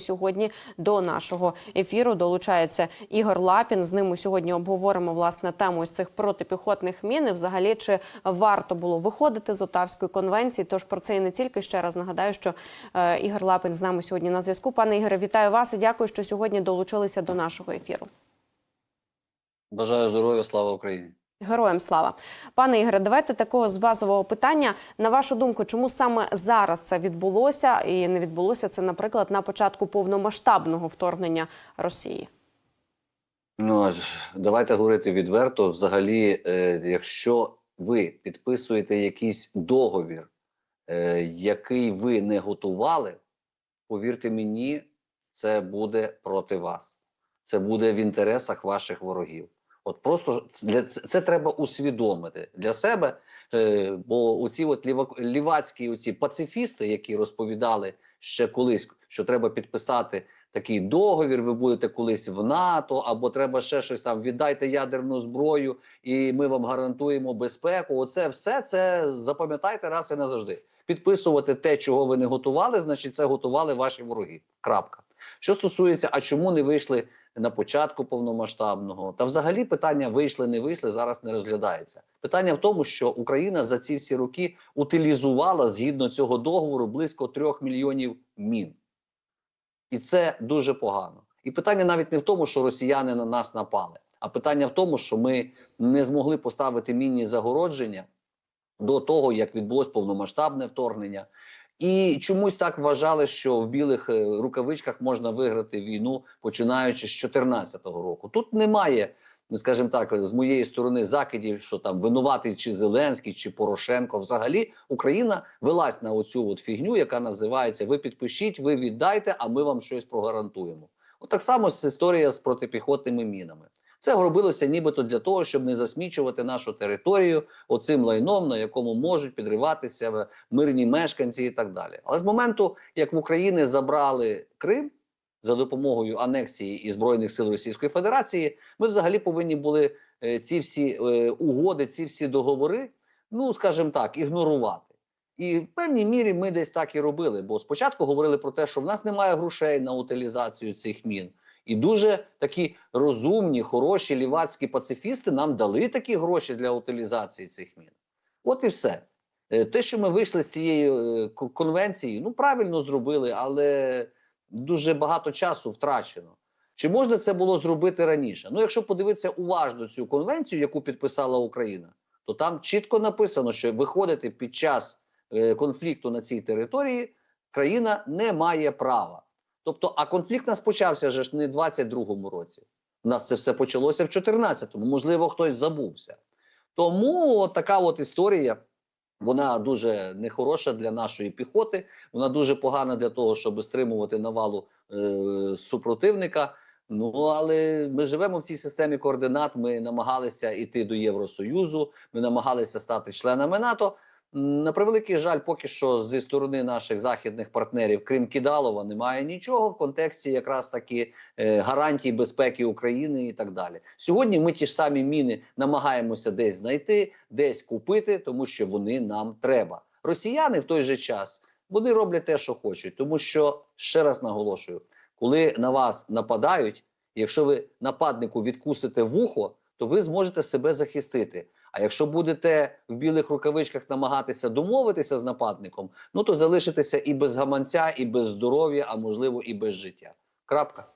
Сьогодні до нашого ефіру долучається Ігор Лапін. З ним ми сьогодні обговоримо власне тему із цих протипіхотних мін. І взагалі чи варто було виходити з Отавської конвенції? Тож про це і не тільки ще раз нагадаю, що е, Ігор Лапін з нами сьогодні на зв'язку. Пане Ігоре, вітаю вас і дякую, що сьогодні долучилися до нашого ефіру. Бажаю здоров'я, слава Україні. Героям слава, пане Ігоре, давайте такого з базового питання. На вашу думку, чому саме зараз це відбулося, і не відбулося це, наприклад, на початку повномасштабного вторгнення Росії? Ну давайте говорити відверто. Взагалі, е, якщо ви підписуєте якийсь договір, е, який ви не готували, повірте мені, це буде проти вас. Це буде в інтересах ваших ворогів. От просто для це, треба усвідомити для себе. Е, бо оці от ліва- лівацькі оці пацифісти, які розповідали ще колись, що треба підписати такий договір, ви будете колись в НАТО, або треба ще щось там, віддайте ядерну зброю, і ми вам гарантуємо безпеку. Оце все це запам'ятайте раз і назавжди. Підписувати те, чого ви не готували, значить, це готували ваші вороги. Крапка. Що стосується, а чому не вийшли на початку повномасштабного, та взагалі питання вийшли, не вийшли зараз не розглядається. Питання в тому, що Україна за ці всі роки утилізувала згідно цього договору близько трьох мільйонів мін. І це дуже погано. І питання навіть не в тому, що росіяни на нас напали, а питання в тому, що ми не змогли поставити мінні загородження до того, як відбулось повномасштабне вторгнення. І чомусь так вважали, що в білих е, рукавичках можна виграти війну, починаючи з 2014 року. Тут немає, скажімо так, з моєї сторони закидів, що там винуватий чи Зеленський, чи Порошенко. Взагалі Україна велась на оцю от фігню, яка називається Ви підпишіть, ви віддайте, а ми вам щось прогарантуємо. От так само історія з протипіхотними мінами. Це робилося нібито для того, щоб не засмічувати нашу територію оцим лайном, на якому можуть підриватися мирні мешканці і так далі. Але з моменту, як в Україні забрали Крим за допомогою анексії і збройних сил Російської Федерації, ми взагалі повинні були е, ці всі е, угоди, ці всі договори, ну скажімо так, ігнорувати. І в певній мірі ми десь так і робили. Бо спочатку говорили про те, що в нас немає грошей на утилізацію цих мін. І дуже такі розумні, хороші лівацькі пацифісти нам дали такі гроші для утилізації цих мін. От і все. Е, Те, що ми вийшли з цієї е, конвенції, ну правильно зробили, але дуже багато часу втрачено. Чи можна це було зробити раніше? Ну, якщо подивитися уважно цю конвенцію, яку підписала Україна, то там чітко написано, що виходити під час е, конфлікту на цій території країна не має права. Тобто, а конфлікт нас почався ж не в 22-му році. У нас це все почалося в 14-му. Можливо, хтось забувся. Тому от така от історія. Вона дуже нехороша для нашої піхоти. Вона дуже погана для того, щоб стримувати навалу е, супротивника. Ну але ми живемо в цій системі координат. Ми намагалися йти до Євросоюзу. Ми намагалися стати членами НАТО. На превеликий жаль, поки що зі сторони наших західних партнерів, крім Кидалова, немає нічого в контексті якраз таки е, гарантій безпеки України і так далі. Сьогодні ми ті ж самі міни намагаємося десь знайти, десь купити, тому що вони нам треба. Росіяни в той же час вони роблять те, що хочуть, тому що ще раз наголошую, коли на вас нападають, якщо ви нападнику відкусите вухо, то ви зможете себе захистити. А якщо будете в білих рукавичках намагатися домовитися з нападником, ну то залишитеся і без гаманця, і без здоров'я, а можливо, і без життя. Крапка.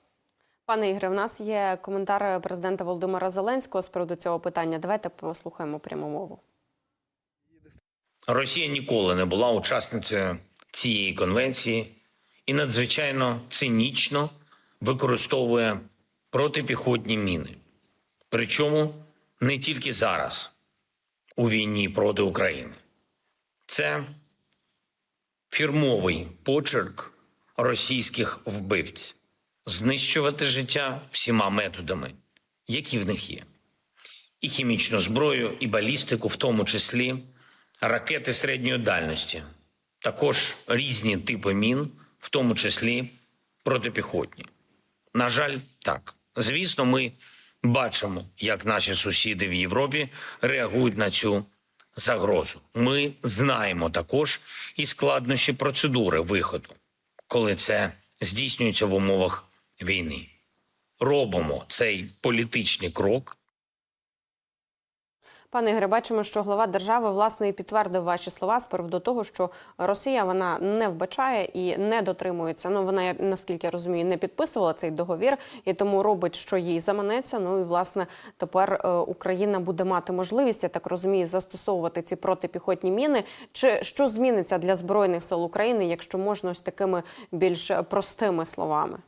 Пане Ігоре, в нас є коментар президента Володимира Зеленського з приводу цього питання. Давайте послухаємо пряму мову. Росія ніколи не була учасницею цієї конвенції і надзвичайно цинічно використовує протипіхотні міни. Причому не тільки зараз, у війні проти України. Це фірмовий почерк російських вбивць знищувати життя всіма методами, які в них є, і хімічну зброю, і балістику, в тому числі ракети середньої дальності, також різні типи мін, в тому числі протипіхотні. На жаль, так. Звісно, ми бачимо, як наші сусіди в Європі реагують на цю загрозу. Ми знаємо також і складнощі процедури виходу, коли це здійснюється в умовах війни. Робимо цей політичний крок Пане Ігоре, бачимо, що глава держави власне і підтвердив ваші слова з приводу того, що Росія вона не вбачає і не дотримується. Ну вона, наскільки я розумію, не підписувала цей договір і тому робить, що їй заманеться. Ну і власне тепер е, Україна буде мати можливість, я так розумію, застосовувати ці протипіхотні міни. Чи що зміниться для збройних сил України, якщо можна ось такими більш простими словами?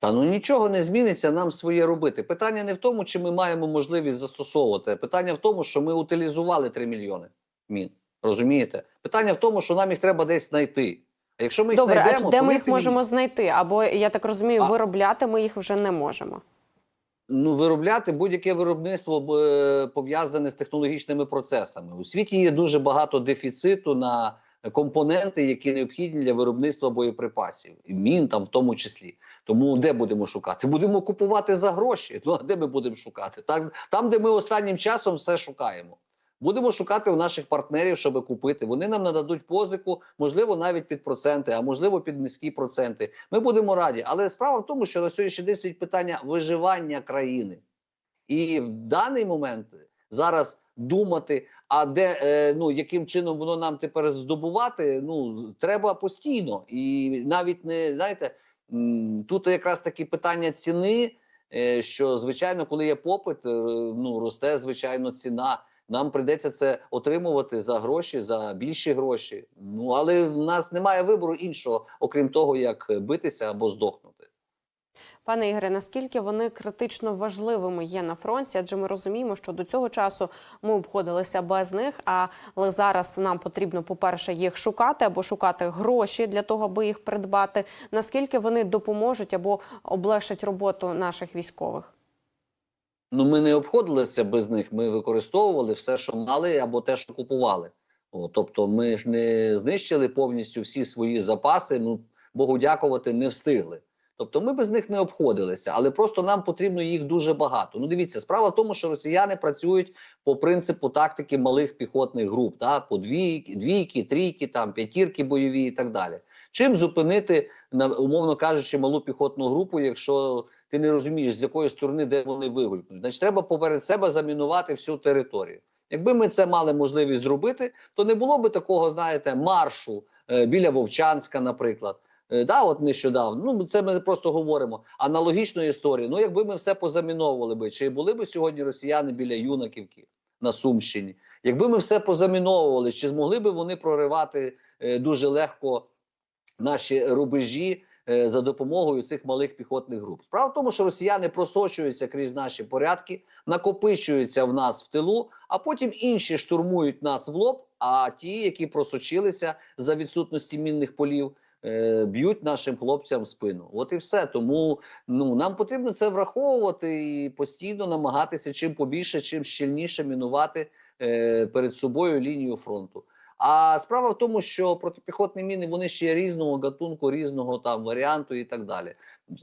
Та ну нічого не зміниться, нам своє робити. Питання не в тому, чи ми маємо можливість застосовувати. Питання в тому, що ми утилізували 3 мільйони мін. Розумієте? Питання в тому, що нам їх треба десь знайти. А якщо ми їх Добре, знайдемо, а де ми їх мені, можемо знайти? Або я так розумію, А- виробляти ми їх вже не можемо. ну, виробляти будь-яке виробництво е, пов'язане з технологічними процесами. У світі є дуже багато дефіциту на компоненти, які необхідні для виробництва боєприпасів, мін там в тому числі. Тому де будемо шукати? Будемо купувати за гроші. Ну а де ми будемо шукати? Там, там де ми останнім часом все шукаємо. Будемо шукати у наших партнерів, щоб купити. Вони нам нададуть позику, можливо, навіть під проценти, а можливо, під низькі проценти. Ми будемо раді. Але справа в тому, що на сьогоднішній день стоїть питання виживання країни. І в даний момент зараз думати, а де е, ну яким чином воно нам тепер здобувати, ну треба постійно. І навіть не знаєте, тут якраз таки питання ціни. е, Що звичайно, коли є попит, е, ну росте звичайно ціна. Нам прийдеться це отримувати за гроші, за більші гроші. Ну але в нас немає вибору іншого, окрім того, як битися або здохнути. Пане Ігоре, наскільки вони критично важливими є на фронті? Адже ми розуміємо, що до цього часу ми обходилися без них. Але зараз нам потрібно, по-перше, їх шукати або шукати гроші для того, аби їх придбати. Наскільки вони допоможуть або облегшать роботу наших військових? Ну, ми не обходилися без них. Ми використовували все, що мали, або те, що купували. О, тобто, ми ж не знищили повністю всі свої запаси. Ну, Богу дякувати, не встигли. Тобто, ми без них не обходилися, але просто нам потрібно їх дуже багато. Ну, дивіться, справа в тому, що росіяни працюють по принципу тактики малих піхотних груп, та по двійки, двійки, трійки, там п'ятірки бойові і так далі. Чим зупинити на умовно кажучи, малу піхотну групу, якщо ти не розумієш, з якої сторони де вони вигулькнуть. Значить, треба поперед себе замінувати всю територію. Якби ми це мали можливість зробити, то не було би такого, знаєте, маршу е, біля Вовчанська, наприклад. Е, да, от нещодавно. Ну це ми просто говоримо. Аналогічної історії. Ну, якби ми все позаміновували би, чи були б сьогодні росіяни біля Юнаківки на Сумщині? Якби ми все позаміновували, чи змогли би вони проривати е, дуже легко наші рубежі е, за допомогою цих малих піхотних груп. Справа в тому, що росіяни просочуються крізь наші порядки, накопичуються в нас в тилу, а потім інші штурмують нас в лоб. А ті, які просочилися за відсутності мінних полів, е, б'ють нашим хлопцям в спину. От і все. Тому ну нам потрібно це враховувати і постійно намагатися чим побільше, чим щільніше мінувати е, перед собою лінію фронту. А справа в тому, що протипіхотні міни вони ще різного гатунку, різного там варіанту і так далі.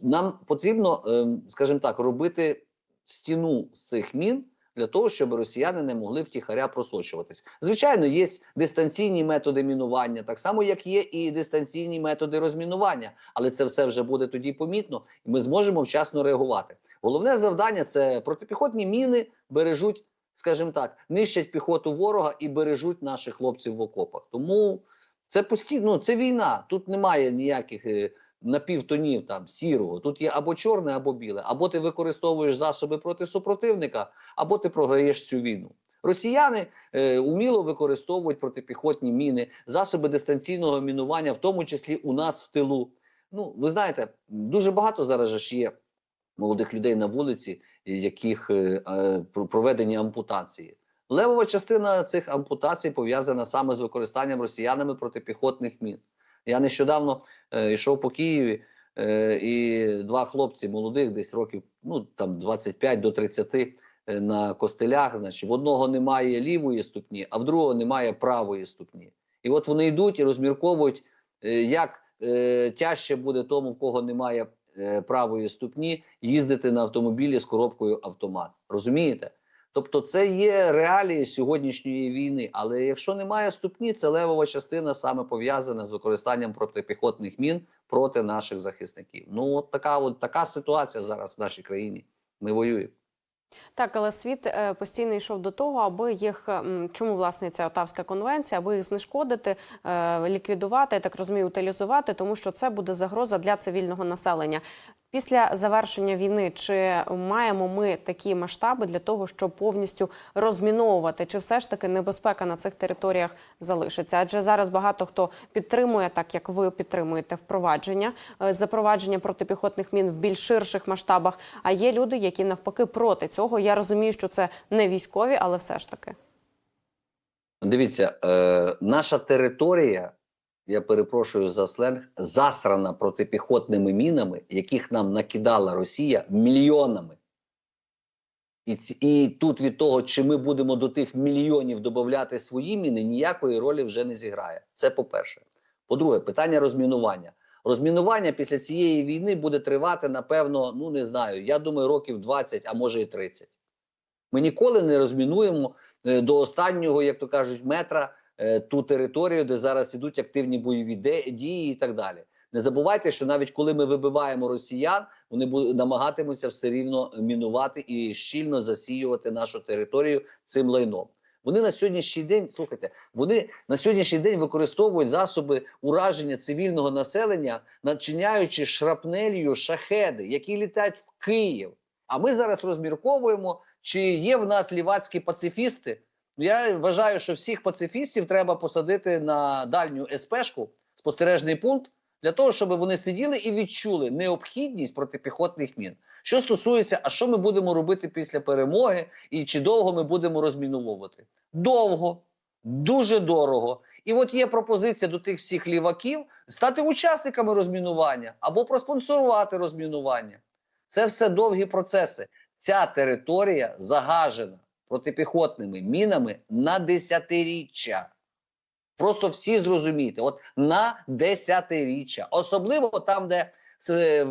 Нам потрібно, ем, скажімо так, робити стіну з цих мін для того, щоб росіяни не могли втіхаря просочуватись. Звичайно, є дистанційні методи мінування, так само як є і дистанційні методи розмінування, але це все вже буде тоді помітно, і ми зможемо вчасно реагувати. Головне завдання це протипіхотні міни бережуть скажімо так, нищать піхоту ворога і бережуть наших хлопців в окопах. Тому це постійно ну, це війна. Тут немає ніяких е, напівтонів там сірого. Тут є або чорне, або біле. Або ти використовуєш засоби проти супротивника, або ти програєш цю війну. Росіяни е, уміло використовують протипіхотні міни, засоби дистанційного мінування, в тому числі у нас в тилу. Ну, ви знаєте, дуже багато зараз ж є молодих людей на вулиці, яких е, е, про- проведені ампутації. Левова частина цих ампутацій пов'язана саме з використанням росіянами протипіхотних мін. Я нещодавно е, йшов по Києві, е, і два хлопці молодих, десь років ну там 25 до 30, е, на костелях. Значить, в одного немає лівої ступні, а в другого немає правої ступні. І от вони йдуть і розмірковують, е, як е, тяжче буде тому, в кого немає е, правої ступні, їздити на автомобілі з коробкою автомат. Розумієте? Тобто, це є реалії сьогоднішньої війни. Але якщо немає ступні, це левова частина саме пов'язана з використанням протипіхотних мін проти наших захисників. Ну от така, от така ситуація зараз в нашій країні. Ми воюємо. Так, але світ е, постійно йшов до того, аби їх чому власне ця Отавська конвенція, аби їх знешкодити, е, ліквідувати, я так розумію, утилізувати, тому що це буде загроза для цивільного населення. Після завершення війни чи маємо ми такі масштаби для того, щоб повністю розміновувати, чи все ж таки небезпека на цих територіях залишиться? Адже зараз багато хто підтримує, так як ви підтримуєте впровадження е, запровадження протипіхотних мін в більш ширших масштабах. А є люди, які навпаки проти цього. Я розумію, що це не військові, але все ж таки. Дивіться, е, наша територія, я перепрошую за сленг, засрана протипіхотними мінами, яких нам накидала Росія мільйонами. І, і тут від того, чи ми будемо до тих мільйонів додати свої міни, ніякої ролі вже не зіграє. Це по-перше. По-друге, питання розмінування. Розмінування після цієї війни буде тривати, напевно, ну не знаю, я думаю, років 20, а може і 30. Ми ніколи не розмінуємо е, до останнього, як то кажуть, метра ту територію, де зараз ідуть активні бойові дії і так далі. Не забувайте, що навіть коли ми вибиваємо росіян, вони намагатимуться все рівно мінувати і щільно засіювати нашу територію цим лайном. Вони на сьогоднішній день, слухайте, вони на сьогоднішній день використовують засоби ураження цивільного населення, начиняючи шрапнелью шахеди, які літають в Київ. А ми зараз розмірковуємо, чи є в нас лівацькі пацифісти. Я вважаю, що всіх пацифістів треба посадити на дальню СПшку, спостережний пункт, для того, щоб вони сиділи і відчули необхідність протипіхотних мін. Що стосується, а що ми будемо робити після перемоги, і чи довго ми будемо розміновувати? Довго, дуже дорого. І от є пропозиція до тих всіх ліваків стати учасниками розмінування або проспонсорувати розмінування. Це все довгі процеси. Ця територія загажена протипіхотними мінами на десятиріччя. Просто всі зрозумієте, от на десятиріччя. Особливо там, де е,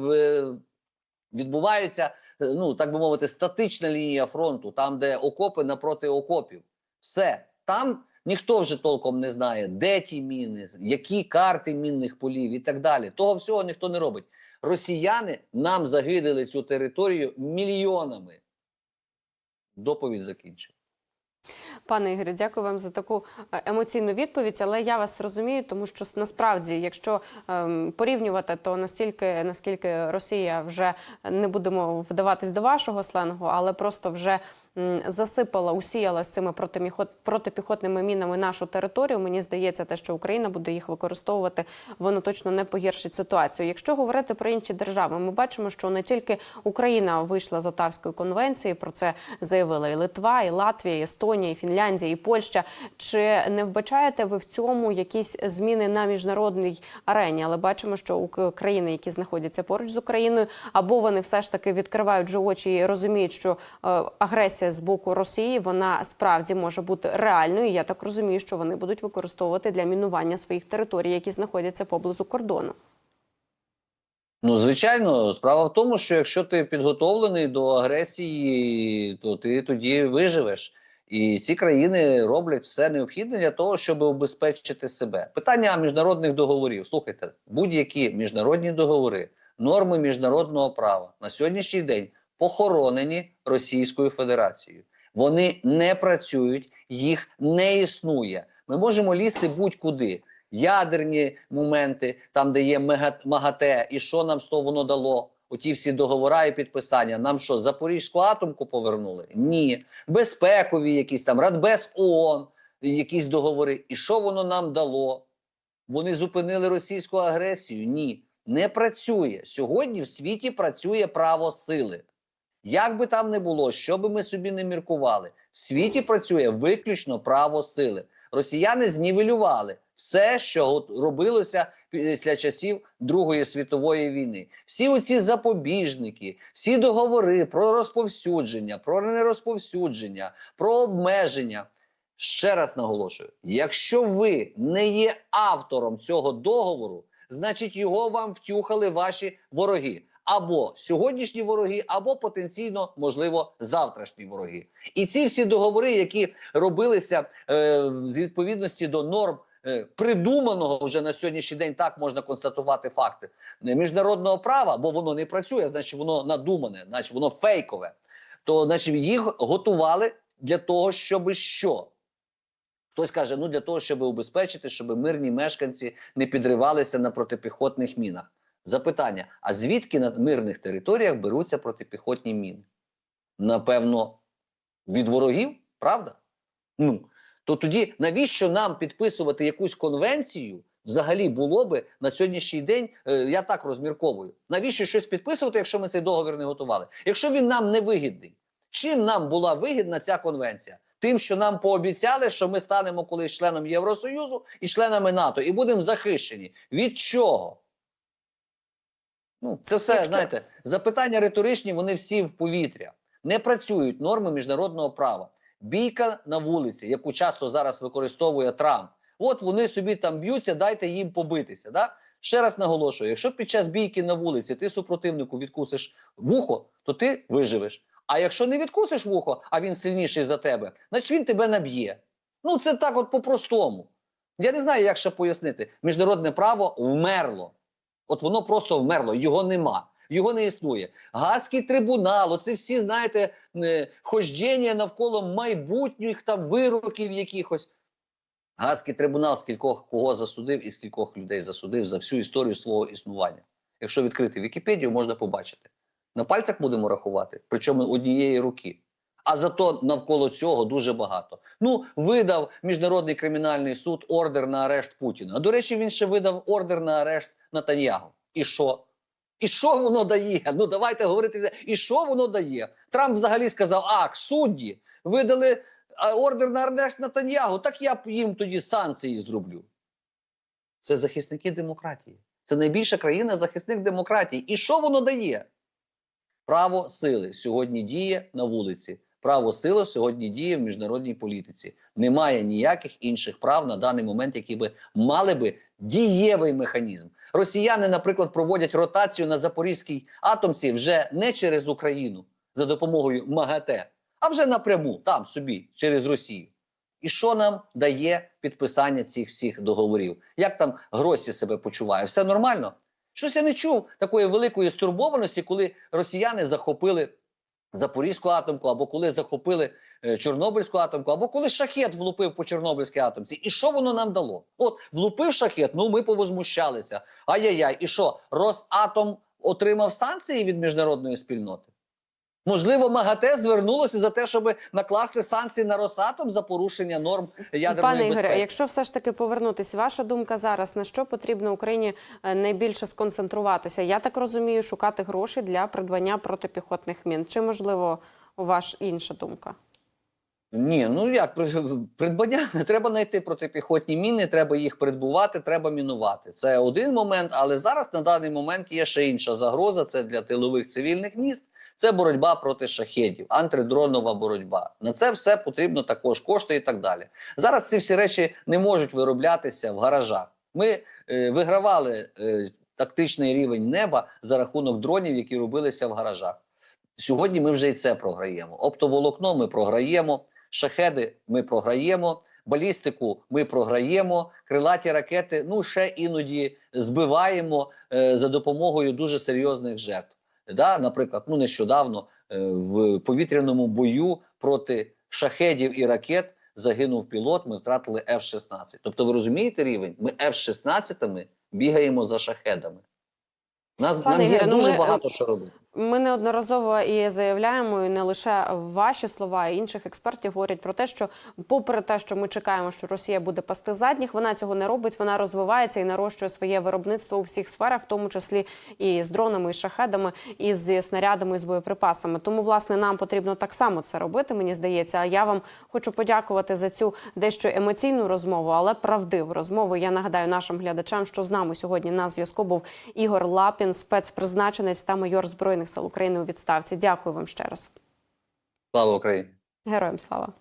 відбувається, е, ну так би мовити, статична лінія фронту, там, де окопи напроти окопів. Все. Там ніхто вже толком не знає, де ті міни, які карти мінних полів і так далі. Того всього ніхто не робить. Росіяни нам загидили цю територію мільйонами. Доповідь закінчена. Пане Ігорю, дякую вам за таку е, емоційну відповідь. Але я вас розумію, тому що насправді, якщо ем, порівнювати, то настільки наскільки Росія вже не будемо вдаватись до вашого сленгу, але просто вже засипала, усіяла з цими протипіхотними мінами нашу територію. Мені здається, те, що Україна буде їх використовувати, воно точно не погіршить ситуацію. Якщо говорити про інші держави, ми бачимо, що не тільки Україна вийшла з Отавської конвенції, про це заявила і Литва, і Латвія, і Естонія, і Фінляндія, і Польща. Чи не вбачаєте ви в цьому якісь зміни на міжнародній арені? Але бачимо, що країни, які знаходяться поруч з Україною, або вони все ж таки відкривають же очі і розуміють, що е, агресія з боку Росії вона справді може бути реальною. Я так розумію, що вони будуть використовувати для мінування своїх територій, які знаходяться поблизу кордону. Ну, звичайно, справа в тому, що якщо ти підготовлений до агресії, то ти тоді виживеш. І ці країни роблять все необхідне для того, щоб убезпечити себе. Питання міжнародних договорів. Слухайте, будь-які міжнародні договори, норми міжнародного права на сьогоднішній день похоронені Російською Федерацією. Вони не працюють, їх не існує. Ми можемо лізти будь-куди. Ядерні моменти, там, де є МАГАТЕ, і що нам з того воно дало? Оті всі договори і підписання. Нам що, Запорізьку атомку повернули? Ні. Безпекові якісь там, Радбез ООН, якісь договори. І що воно нам дало? Вони зупинили російську агресію? Ні. Не працює. Сьогодні в світі працює право сили. Як би там не було, що би ми собі не міркували, в світі працює виключно право сили. Росіяни знівелювали все, що робилося після часів Другої світової війни. Всі оці запобіжники, всі договори про розповсюдження, про нерозповсюдження, про обмеження. Ще раз наголошую: якщо ви не є автором цього договору, значить його вам втюхали ваші вороги. Або сьогоднішні вороги, або потенційно, можливо, завтрашні вороги. І ці всі договори, які робилися е, з відповідності до норм. е, Придуманого вже на сьогоднішній день так можна констатувати факти е, міжнародного права, бо воно не працює, значить воно надумане, значить воно фейкове. То значить їх готували для того, щоб що? Хтось каже, ну для того, щоб убезпечити, щоб мирні мешканці не підривалися на протипіхотних мінах. Запитання: а звідки на мирних територіях беруться протипіхотні міни? Напевно, від ворогів, правда? Ну, то тоді навіщо нам підписувати якусь конвенцію? Взагалі було би на сьогоднішній день, е, я так розмірковую. Навіщо щось підписувати, якщо ми цей договір не готували? Якщо він нам не вигідний, чим нам була вигідна ця конвенція? Тим, що нам пообіцяли, що ми станемо колись членом Євросоюзу і членами НАТО, і будемо захищені. Від чого? Ну, це все, Якщо- знаєте, запитання риторичні, вони всі в повітря. Не працюють норми міжнародного права. Бійка на вулиці, яку часто зараз використовує Трамп. От вони собі там б'ються, дайте їм побитися. Да? Ще раз наголошую: якщо під час бійки на вулиці ти супротивнику відкусиш вухо, то ти виживеш. А якщо не відкусиш вухо, а він сильніший за тебе, значить він тебе наб'є. Ну це так, от по-простому. Я не знаю, як ще пояснити. Міжнародне право вмерло. От воно просто вмерло, його нема. Його не існує. Гаазький трибунал, оце всі, знаєте, е, хождення навколо майбутніх там вироків якихось. Гаазький трибунал скількох кого засудив і скількох людей засудив за всю історію свого існування. Якщо відкрити Вікіпедію, можна побачити. На пальцях будемо рахувати, причому однієї руки. А зато навколо цього дуже багато. Ну, видав Міжнародний кримінальний суд ордер на арешт Путіна. А до речі, він ще видав ордер на арешт Натаньягу. І що? І що воно дає? Ну давайте говорити. І що воно дає? Трамп взагалі сказав: ак, судді видали ордер на арешт Натаньягу, так я їм тоді санкції зроблю. Це захисники демократії. Це найбільша країна захисник демократії. І що воно дає? Право сили сьогодні діє на вулиці. Право сили сьогодні діє в міжнародній політиці. Немає ніяких інших прав на даний момент, які би мали би дієвий механізм. Росіяни, наприклад, проводять ротацію на Запорізькій атомці вже не через Україну за допомогою МАГАТЕ, а вже напряму там собі через Росію. І що нам дає підписання цих всіх договорів? Як там Гросі себе почуває? Все нормально? Щось я не чув такої великої стурбованості, коли росіяни захопили Запорізьку атомку, або коли захопили е, Чорнобильську атомку, або коли шахет влупив по Чорнобильській атомці. І що воно нам дало? От влупив шахет, ну ми повозмущалися. Ай-яй-яй, і що? Росатом отримав санкції від міжнародної спільноти? Можливо, МАГАТЕ звернулося за те, щоб накласти санкції на Росатом за порушення норм ядерної Пане безпеки. Ігоре, якщо все ж таки повернутися, ваша думка зараз на що потрібно Україні е, найбільше сконцентруватися? Я так розумію, шукати гроші для придбання протипіхотних мін. Чи можливо у вас інша думка? Ні, ну як при- придбання треба знайти протипіхотні міни, треба їх придбувати, треба мінувати. Це один момент, але зараз на даний момент є ще інша загроза. Це для тилових цивільних міст. Це боротьба проти шахедів, антидронова боротьба. На це все потрібно також кошти і так далі. Зараз ці всі речі не можуть вироблятися в гаражах. Ми е, вигравали е, тактичний рівень неба за рахунок дронів, які робилися в гаражах. Сьогодні ми вже і це програємо. Оптоволокно ми програємо, шахеди ми програємо, балістику ми програємо, крилаті ракети. Ну ще іноді збиваємо е, за допомогою дуже серйозних жертв. Да, наприклад, ну нещодавно е, в повітряному бою проти шахедів і ракет загинув пілот. Ми втратили F-16. Тобто, ви розумієте рівень? Ми F-16 бігаємо за шахедами. Нас Пане нам є Ігоре, ну дуже ми, багато що робити. Ми неодноразово і заявляємо, і не лише ваші слова, і інших експертів говорять про те, що, попри те, що ми чекаємо, що Росія буде пасти задніх, вона цього не робить. Вона розвивається і нарощує своє виробництво у всіх сферах, в тому числі і з дронами, і шахедами, і з снарядами, і з боєприпасами. Тому, власне, нам потрібно так само це робити. Мені здається. А я вам хочу подякувати за цю дещо емоційну розмову, але правдиву розмову. Я нагадаю нашим глядачам, що з нами сьогодні на зв'язку був Ігор Лапін, спецпризначенець та майор збройних сил України у відставці. Дякую вам ще раз. Слава Україні! Героям слава.